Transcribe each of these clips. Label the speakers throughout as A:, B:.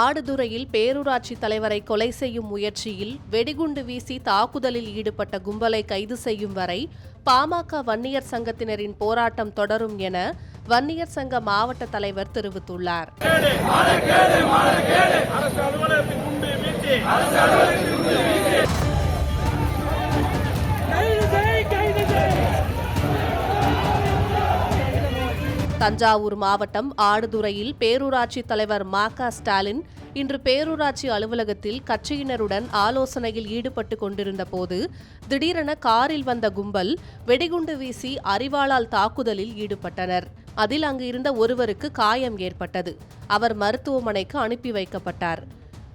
A: ஆடுதுறையில் பேரூராட்சி தலைவரை கொலை செய்யும் முயற்சியில் வெடிகுண்டு வீசி தாக்குதலில் ஈடுபட்ட கும்பலை கைது செய்யும் வரை பாமக வன்னியர் சங்கத்தினரின் போராட்டம் தொடரும் என வன்னியர் சங்க மாவட்ட தலைவர் தெரிவித்துள்ளார் தஞ்சாவூர் மாவட்டம் ஆடுதுறையில் பேரூராட்சி தலைவர் மா க ஸ்டாலின் இன்று பேரூராட்சி அலுவலகத்தில் கட்சியினருடன் ஆலோசனையில் ஈடுபட்டு கொண்டிருந்த போது திடீரென காரில் வந்த கும்பல் வெடிகுண்டு வீசி அறிவாளால் தாக்குதலில் ஈடுபட்டனர் அதில் அங்கு இருந்த ஒருவருக்கு காயம் ஏற்பட்டது அவர் மருத்துவமனைக்கு அனுப்பி வைக்கப்பட்டார்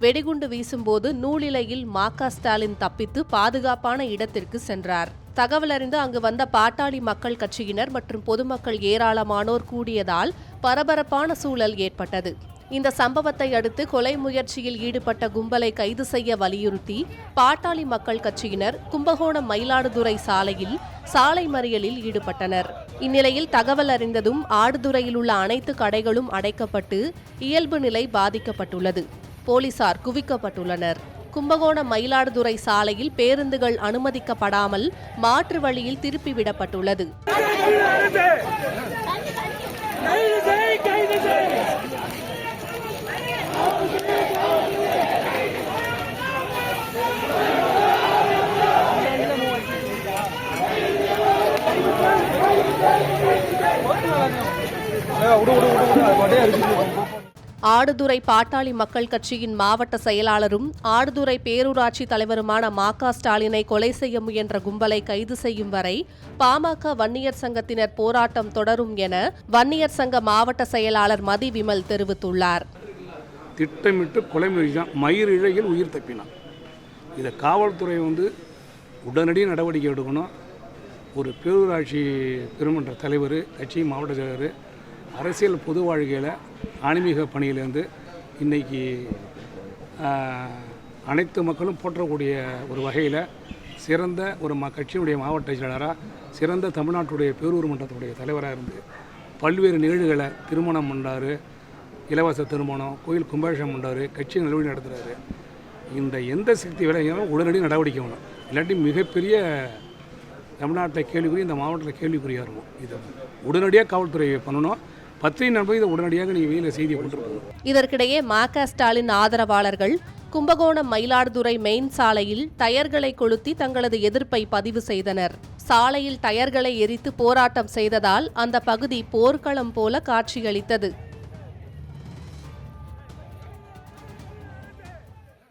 A: வெடிகுண்டு வீசும்போது நூலிலையில் மாக்கா ஸ்டாலின் தப்பித்து பாதுகாப்பான இடத்திற்கு சென்றார் தகவலறிந்து அங்கு வந்த பாட்டாளி மக்கள் கட்சியினர் மற்றும் பொதுமக்கள் ஏராளமானோர் கூடியதால் பரபரப்பான சூழல் ஏற்பட்டது இந்த சம்பவத்தை அடுத்து கொலை முயற்சியில் ஈடுபட்ட கும்பலை கைது செய்ய வலியுறுத்தி பாட்டாளி மக்கள் கட்சியினர் கும்பகோணம் மயிலாடுதுறை சாலையில் சாலை மறியலில் ஈடுபட்டனர் இந்நிலையில் தகவல் அறிந்ததும் ஆடுதுறையில் உள்ள அனைத்து கடைகளும் அடைக்கப்பட்டு இயல்பு நிலை பாதிக்கப்பட்டுள்ளது போலீசார் குவிக்கப்பட்டுள்ளனர் கும்பகோணம் மயிலாடுதுறை சாலையில் பேருந்துகள் அனுமதிக்கப்படாமல் மாற்று வழியில் திருப்பிவிடப்பட்டுள்ளது அப்படியே ஆடுதுறை பாட்டாளி மக்கள் கட்சியின் மாவட்ட செயலாளரும் ஆடுதுறை பேரூராட்சி தலைவருமான மா க ஸ்டாலினை கொலை செய்ய முயன்ற கும்பலை கைது செய்யும் வரை பாமக வன்னியர் சங்கத்தினர் போராட்டம் தொடரும் என வன்னியர் சங்க மாவட்ட செயலாளர் மதி விமல் தெரிவித்துள்ளார்
B: திட்டமிட்டு கொலை முயற்சிதான் மயிர் இழையில் உயிர் தப்பினார் இதை காவல்துறை வந்து உடனடி நடவடிக்கை எடுக்கணும் ஒரு பேரூராட்சி பெருமன்ற தலைவர் கட்சி மாவட்ட செயலர் அரசியல் பொது வாழ்க்கையில் ஆன்மீக பணியிலேருந்து இன்றைக்கி அனைத்து மக்களும் போற்றக்கூடிய ஒரு வகையில் சிறந்த ஒரு ம கட்சியினுடைய மாவட்ட செயலாளராக சிறந்த தமிழ்நாட்டுடைய பேரூர் மன்றத்துடைய தலைவராக இருந்து பல்வேறு நிகழ்வுகளை திருமணம் பண்ணார் இலவச திருமணம் கோயில் கும்பாபிஷேகம் பண்ணார் கட்சி நிலவழி நடத்துகிறாரு இந்த எந்த சக்தி விலகினாலும் உடனடி நடவடிக்கை வேணும் இல்லாட்டி மிகப்பெரிய தமிழ்நாட்டில் கேள்விக்குறி இந்த மாவட்டத்தில் கேள்விக்குறியாக இருக்கும் இது உடனடியாக காவல்துறை பண்ணணும் பத்திரிகை நண்பர்கள் இதை உடனடியாக நீங்கள் வெளியில் செய்தி
A: இதற்கிடையே மாக ஸ்டாலின் ஆதரவாளர்கள் கும்பகோணம் மயிலாடுதுறை மெயின் சாலையில் டயர்களை கொளுத்தி தங்களது எதிர்ப்பை பதிவு செய்தனர் சாலையில் டயர்களை எரித்து போராட்டம் செய்ததால் அந்த பகுதி போர்க்களம் போல காட்சியளித்தது